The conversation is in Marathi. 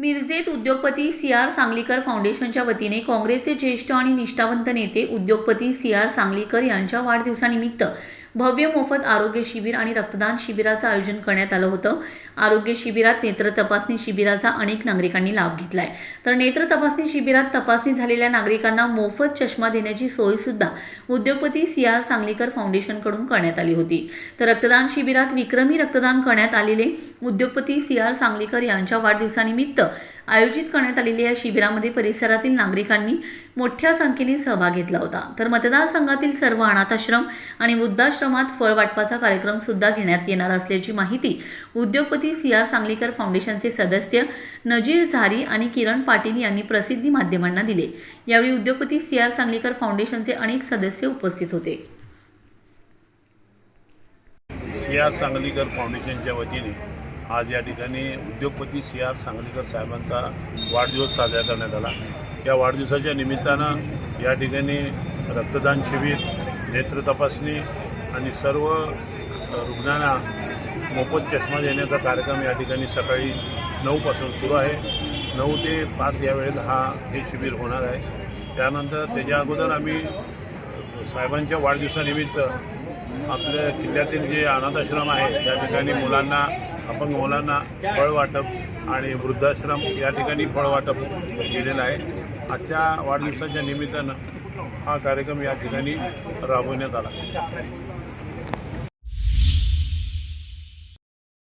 मिरजेत उद्योगपती सी आर सांगलीकर फाउंडेशनच्या वतीने काँग्रेसचे ज्येष्ठ आणि निष्ठावंत नेते उद्योगपती सी आर सांगलीकर यांच्या वाढदिवसानिमित्त भव्य मोफत आरोग्य शिबिर आणि रक्तदान शिबिराचं आयोजन करण्यात आलं होतं. आरोग्य शिबिरात नेत्र तपासणी शिबिराचा अनेक नागरिकांनी लाभ घेतलाय. तर नेत्र तपासणी शिबिरात तपासणी झालेल्या नागरिकांना मोफत चष्मा देण्याची सोयसुद्धा उद्योगपती सी आर सांगलीकर फाउंडेशनकडून करण्यात आली होती. तर रक्तदान शिबिरात विक्रमी रक्तदान करण्यात आलेले उद्योगपती सी आर सांगलीकर यांच्या वाढदिवसानिमित्त आयोजित करण्यात आलेल्या या शिबिरामध्ये परिसरातील नागरिकांनी मोठ्या संख्येने सहभाग घेतला होता. तर मतदारसंघातील सर्व अनाथाश्रम आणि वृद्धाश्रमात फळ वाटपाचा कार्यक्रम सुद्धा घेण्यात येणार असल्याची माहिती उद्योगपती सी आर सांगलीकर फाउंडेशनचे सदस्य नजीर झारी आणि किरण पाटील यांनी प्रसिद्धी माध्यमांना दिले. यावेळी उद्योगपती सी आर सांगलीकर फाउंडेशनचे अनेक सदस्य उपस्थित होते. सी आर सांगलीकर फाउंडेशनच्या वतीने आज या ठिकाणी उद्योगपती सी आर सांगलीकर साहेबांचा वाढदिवस साजरा करण्यात आला. या वाढदिवसाच्या निमित्तानं या ठिकाणी रक्तदान शिबिर नेत्र तपासणी आणि सर्व रुग्णांना मोफत चष्मा देण्याचा कार्यक्रम या ठिकाणी सकाळी नऊपासून सुरू आहे. नऊ ते पाच या वेळेत हा हे शिबिर होणार आहे. त्यानंतर त्याच्या अगोदर आम्ही साहेबांच्या वाढदिवसानिमित्त आपल्या किल्ल्यातील जे अनाथाश्रम आहे त्या ठिकाणी मुलांना अपंग मुलांना फळ वाटप आणि वृद्धाश्रम या ठिकाणी फळ वाटप केलेलं आहे. आजच्या वाढदिवसाच्या निमित्तानं हा कार्यक्रम या ठिकाणी राबवण्यात आला.